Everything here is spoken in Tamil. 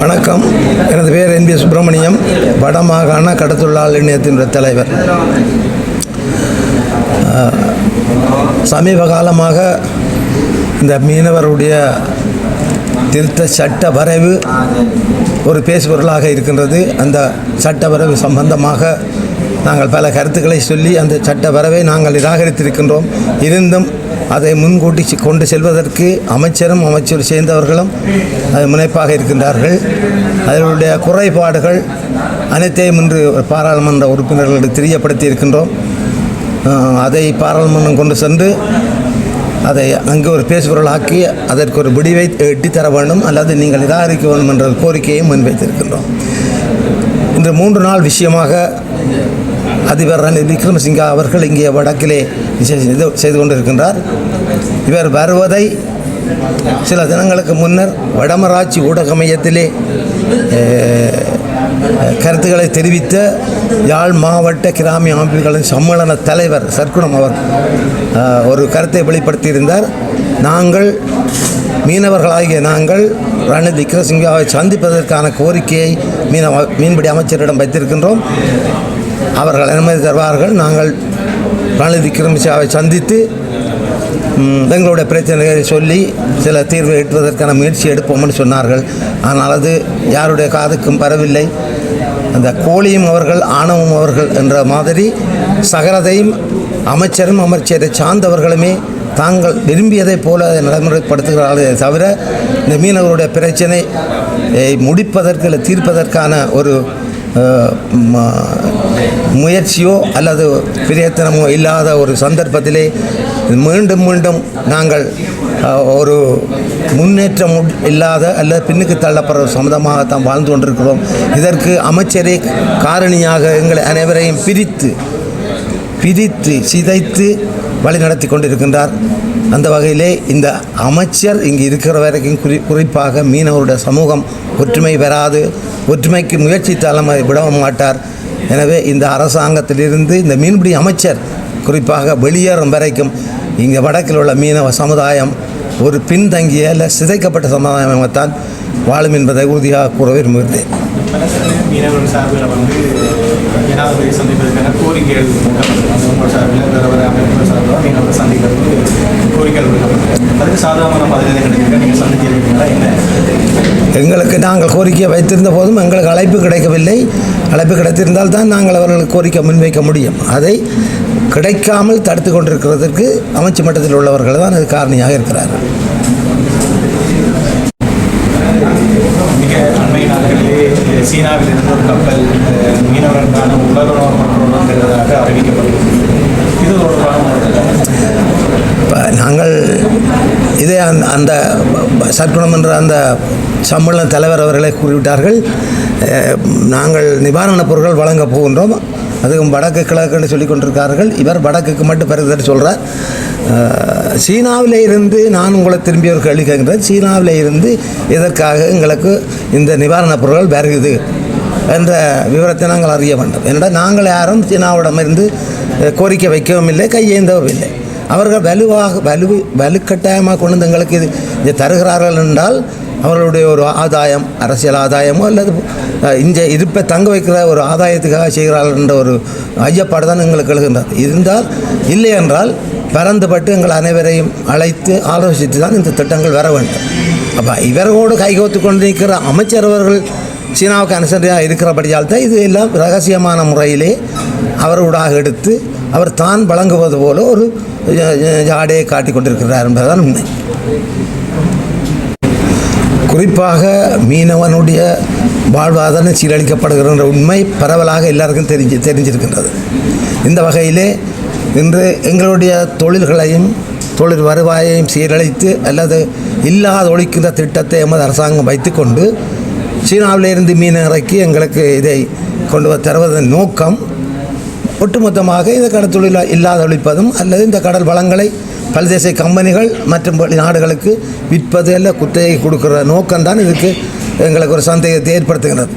வணக்கம். எனது பேர் என் பி சுப்பிரமணியம். வடமாகாண கடத்தொழிலாளர் இணையத்தினுடைய தலைவர். சமீப காலமாக இந்த மீனவருடைய திருத்த சட்ட வரைவு ஒரு பேசுபொருளாக இருக்கின்றது. அந்த சட்ட வரைவு சம்பந்தமாக நாங்கள் பல கருத்துக்களை சொல்லி அந்த சட்ட வரவை நாங்கள் நிராகரித்திருக்கின்றோம். இருந்தும் அதை முன்கூட்டி செ- கொண்டு செல்வதற்கு அமைச்சரும் அமைச்சர் சேர்ந்தவர்களும் முனைப்பாக இருக்கின்றார்கள். அதனுடைய குறைபாடுகள் அனைத்தையும் இன்று பாராளுமன்ற உறுப்பினர்களுக்கு தெரியப்படுத்தி இருக்கின்றோம். அதை பாராளுமன்றம் கொண்டு சென்று அதை அங்கு ஒரு பேசுபொருளாக்கி அதற்கு ஒரு முடிவை எட்டித்தர வேண்டும். அல்லது நீங்கள் நிராகரிக்க வேண்டும் என்ற ஒரு கோரிக்கையை முன்வைத்திருக்கின்றோம். இன்று மூன்று நாள் விஷயமாக அதிபர் ரணில் விக்ரமசிங்கா அவர்கள் இங்கே வடக்கிலே இது செய்து கொண்டிருக்கின்றார். இவர் வருவதை சில தினங்களுக்கு முன்னர் வடமராட்சி ஊடக மையத்திலே கருத்துக்களை தெரிவித்த யாழ் மாவட்ட கிராமிய அமைப்புகளின் சம்மேளன தலைவர் சர்க்குணம் அவர் ஒரு கருத்தை வெளிப்படுத்தியிருந்தார். நாங்கள் மீனவர்களாகிய நாங்கள் ரணில் விக்ரமசிங்காவை சந்திப்பதற்கான கோரிக்கையை மீனவ மீன்பிடி அமைச்சரிடம் வைத்திருக்கின்றோம். அவர்கள் அனுமதி தருவார்கள். நாங்கள் ரணில் விக்ரமசிங்காவை சந்தித்து எங்களுடைய பிரச்சனைகளை சொல்லி சில தீர்வு எட்டுவதற்கான முயற்சி எடுப்போம்னு சொன்னார்கள். ஆனால் அது யாருடைய காதுக்கும் வரவில்லை. அந்த கோழியும் அவர்கள் ஆணவம் அவர்கள் என்ற மாதிரி சகலதையும் அமைச்சரும் அமைச்சரை சார்ந்தவர்களுமே தாங்கள் விரும்பியதைப் போல நடைமுறைப்படுத்துகிறார்கள் நடைமுறைப்படுத்துகிறார்களே தவிர இந்த மீனவருடைய பிரச்சனை முடிப்பதற்கு இல்லை தீர்ப்பதற்கான ஒரு முயற்சியோ அல்லது பிரயத்தனமோ இல்லாத ஒரு சந்தர்ப்பத்திலே மீண்டும் மீண்டும் நாங்கள் ஒரு முன்னேற்றம் இல்லாத அல்லது பின்னுக்கு தள்ளப்படுற சம்மதமாகத்தான் வாழ்ந்து கொண்டிருக்கிறோம். இதற்கு அமைச்சரே காரணியாக எங்களை அனைவரையும் பிரித்து பிரித்து சிதைத்து வழி நடத்தி கொண்டிருக்கின்றார். அந்த வகையிலே இந்த அமைச்சர் இங்கு இருக்கிற வரைக்கும் குறி குறிப்பாக மீனவருடைய சமூகம் ஒற்றுமை பெறாது ஒற்றுமைக்கு முயற்சித்தாலும் அதை விட மாட்டார். எனவே இந்த அரசாங்கத்திலிருந்து இந்த மீன்பிடி அமைச்சர் குறிப்பாக வெளியேறும் வரைக்கும் இங்கே வடக்கில் உள்ள மீனவ சமுதாயம் ஒரு பின்தங்கிய இல்லை சிதைக்கப்பட்ட சமுதாயமாகத்தான் வாழும் என்பதை உறுதியாக கூற விரும்புகிறேன். மீனவர்கள் சார்பில் வந்து ஜனாதிபதி சந்திப்பதற்கான கோரிக்கைகள் விடுக்கப்பட்டது அந்த உங்கள் சார்பில் வேறு வேறு அமைப்புகள் சார்பாக நீங்கள் அவரை சந்திக்கிறதுக்கு கோரிக்கைகள் விடுக்கப்பட்டது அதுக்கு சாதாரண பதிலே கிடைக்கிறீங்க நீங்கள் சந்திச்சிருக்கீங்களா? என்ன? எங்களுக்கு நாங்கள் கோரிக்கை வைத்திருந்த போதும் எங்களுக்கு அழைப்பு கிடைக்கவில்லை. அழைப்பு கிடைத்திருந்தால் தான் நாங்கள் அவர்களுக்கு கோரிக்கை முன்வைக்க முடியும். அதை கிடைக்காமல் தடுத்து கொண்டிருக்கிறதுக்கு அமைச்சு மட்டத்தில் உள்ளவர்கள் தான் அது காரணியாக இருக்கிறார்கள். சீனாவில் இருந்து ஒரு கப்பல் மீனவர்களுக்கான உலக உணவு கொண்டு இது தொடர்பான இப்போ நாங்கள் இதே அந்த அந்த சற்குணம் என்ற அந்த சம்மேளன தலைவர் அவர்களை கூறிவிட்டார்கள். நாங்கள் நிவாரணப் பொருட்கள் வழங்கப் போகின்றோம். அதுவும் வடக்கு கிழக்குன்னு சொல்லி கொண்டிருக்கார்கள் இவர் வடக்குக்கு மட்டும் பெறுதல் சொல்கிறார் சீனாவிலே இருந்து நான் உங்களை திரும்பி ஒரு கேள்வி கேட்கின்றேன். சீனாவிலே இருந்து இதற்காக எங்களுக்கு இந்த நிவாரணப் பொருட்கள் வருகுது என்ற விவரத்தை நாங்கள் அறிய வேண்டும். என்றால் நாங்கள் யாரும் சீனாவிடமிருந்து கோரிக்கை வைக்கவும் இல்லை கையேந்தவும் இல்லை. அவர்கள் வலுவாக வலு வலுக்கட்டாயமாக கொண்டு வந்து எங்களுக்கு இது தருகிறார்கள் என்றால் அவர்களுடைய ஒரு ஆதாயம் அரசியல் ஆதாயமோ அல்லது இந்த இருப்பை தங்க வைக்கிற ஒரு ஆதாயத்துக்காக செய்கிறார்கள் என்ற ஒரு ஐயப்பாடு தான் எங்களுக்கு எழுகின்றது. இருந்தால் இல்லை என்றால் பறந்துபட்டு எங்கள் அனைவரையும் அழைத்து ஆலோசித்து தான் இந்த திட்டங்கள் வர வேண்டும். அப்போ இவர்களோடு கைகோத்து கொண்டு நிற்கிற அமைச்சர் அவர்கள் சீனாவுக்கு அனுசரியாக இருக்கிறபடியால் தான் இது எல்லாம் ரகசியமான முறையிலே அவரோடாக எடுத்து அவர் தான் வழங்குவது போல ஒரு ஜாடையை காட்டிக் கொண்டிருக்கிறார் என்பதுதான் உண்மை. குறிப்பாக மீனவனுடைய வாழ்வாதாரம் சீரழிக்கப்படுகின்ற உண்மை பரவலாக எல்லாருக்கும் தெரிஞ்சு தெரிஞ்சிருக்கின்றது. இந்த வகையிலே இன்று எங்களுடைய தொழில்களையும் தொழில் வருவாயையும் சீரழித்து அல்லது இல்லாத ஒழிக்கின்ற திட்டத்தை எமது அரசாங்கம் வைத்துக்கொண்டு சீனாவிலிருந்து மீன் இறக்கி எங்களுக்கு இதை கொண்டு தருவதன் நோக்கம் ஒட்டுமொத்தமாக இந்த கடல் தொழில் இல்லாத ஒழிப்பதும் அல்லது இந்த கடல் வளங்களை பல்தேச கம்பெனிகள் மற்றும் நாடுகளுக்கு விற்பது அல்ல குத்தகை கொடுக்குற நோக்கம்தான் இதுக்கு எங்களுக்கு ஒரு சந்தேகத்தை ஏற்படுத்துகிறது.